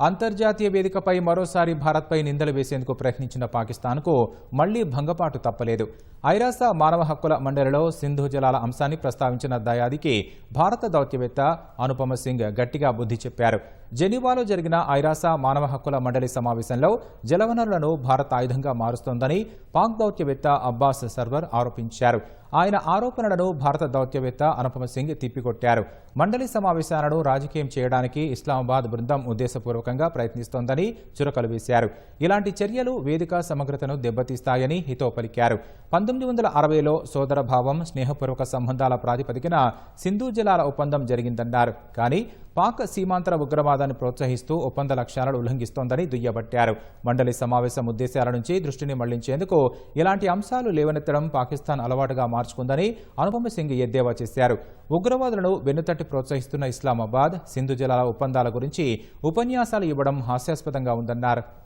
అంతర్జాతీయ వేదికపై మరోసారి భారత్పై నిందలు వేసేందుకు ప్రయత్నించిన పాకిస్తాన్కు మళ్ళీ భంగపాటు తప్పలేదు. ఐరాస మానవ హక్కుల మండలిలో సింధు జలాల అంశాన్ని ప్రస్తావించిన దయాదికి భారత దౌత్యవేత్త అనుపమ సింగ్ గట్టిగా బుద్ధి చెప్పారు. జెనీవాలో జరిగిన ఐరాస మానవ హక్కుల మండలి సమావేశంలో జలవనరులను భారత్ ఆయుధంగా మారుస్తోందని పాక్ దౌత్యవేత్త అబ్బాస్ సర్వర్ ఆరోపించారు. ఆయన ఆరోపణలను భారత దౌత్యవేత్త అనుపమ సింగ్ తిప్పికొట్టారు. మండలి సమావేశాలను రాజకీయం చేయడానికి ఇస్లామాబాద్ బృందం ఉద్దేశపూర్వకంగా ప్రయత్నిస్తోందని చురకలు వేశారు. ఇలాంటి చర్యలు వేదిక సమగ్రతను దెబ్బతీస్తాయని హితో పలికారు పంతొమ్మిది వందల అరవైలో సోదరభావం స్నేహపూర్వక సంబంధాల ప్రాతిపదికన సింధు జలాల ఒప్పందం జరిగిందన్నారు. కానీ పాక్ సీమాంతర ఉగ్రవాదాన్ని ప్రోత్సహిస్తూ ఒప్పంద లక్ష్యాలను ఉల్లంఘిస్తోందని దుయ్యబట్టారు. మండలి సమావేశం ఉద్దేశాల నుంచి దృష్టిని మళ్ళించేందుకు ఇలాంటి అంశాలు లేవనెత్తడం పాకిస్తాన్ అలవాటుగా మార్చుకుందని అనుపమ సింగ్ ఎద్దేవా చేశారు. ఉగ్రవాదులను వెన్నుతట్టి ప్రోత్సహిస్తున్న ఇస్లామాబాద్ సింధు జలాల ఒప్పందాల గురించి ఉపన్యాసాలు ఇవ్వడం హాస్యాస్పదంగా ఉందన్నారు.